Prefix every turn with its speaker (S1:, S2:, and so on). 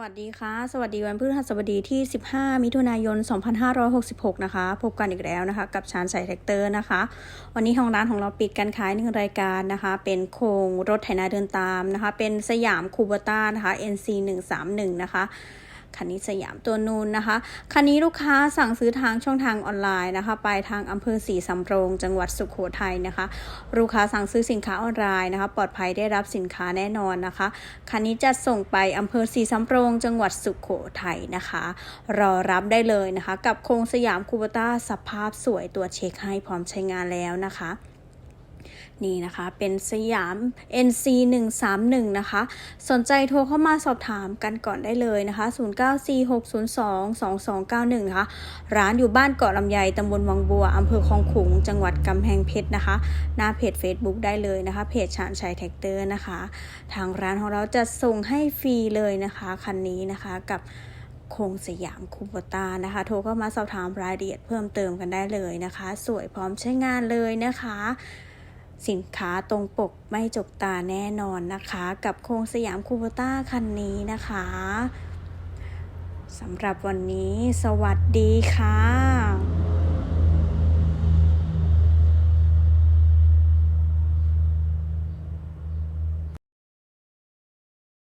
S1: วัสดีค่ะ สวัสดีวันพฤหัสบดีที่ 15 มิถุนายน 2566 นะคะ พบกันอีกแล้วนะคะ กับชานใส่แท็กเตอร์นะคะ วันนี้ทางร้านของเราปิดการขายหนึ่งรายการนะคะ เป็นโครงรถไถนาเดินตามนะคะ เป็นสยามคูเบต้านะคะ NC 131นะคะ คันนี้สยามตัวนูนนะคะ คันนี้ลูกค้าสั่งซื้อทางช่องทางออนไลน์นะคะ ไปทางอำเภอศรีสำโรง จังหวัดสุขโขทัยนะคะ ลูกค้าสั่งซื้อสินค้าออนไลน์นะคะ ปลอดภัยได้รับสินค้าแน่นอนนะคะ คันนี้จะส่งไปอำเภอศรีสำโรง จังหวัดสุขโขทัยนะคะ รอรับได้เลยนะคะ กับโครงสยามคูบต้าสภาพสวยตัวเช็คให้พร้อมใช้งานแล้วนะคะ นี่นะคะ เป็นสยาม NC 131นะคะ สนใจโทรเข้ามาสอบถามกันก่อนได้เลยนะคะ 0946022291 นะคะ ร้านอยู่บ้านเกาะลำไยตำบลวังบัวอำเภอคลองขุง จังหวัดกำแพงเพชรนะคะ หน้าเพจ Facebook ได้เลยนะคะ เพจชานชัยแท็กเตอร์นะคะ ทางร้านของเราจะส่งให้ฟรีเลยนะคะ คันนี้นะคะกับโครงสยามคูโบตานะคะ โทรเข้ามาสอบถามรายละเอียดเพิ่มเติมกันได้เลยนะคะ สวยพร้อมใช้งานเลยนะคะ สินค้าตรงปกไม่จกตาแน่นอนนะคะ กับโครงสยามคูโบต้าคันนี้นะคะสำหรับวันนี้สวัสดีค่ะ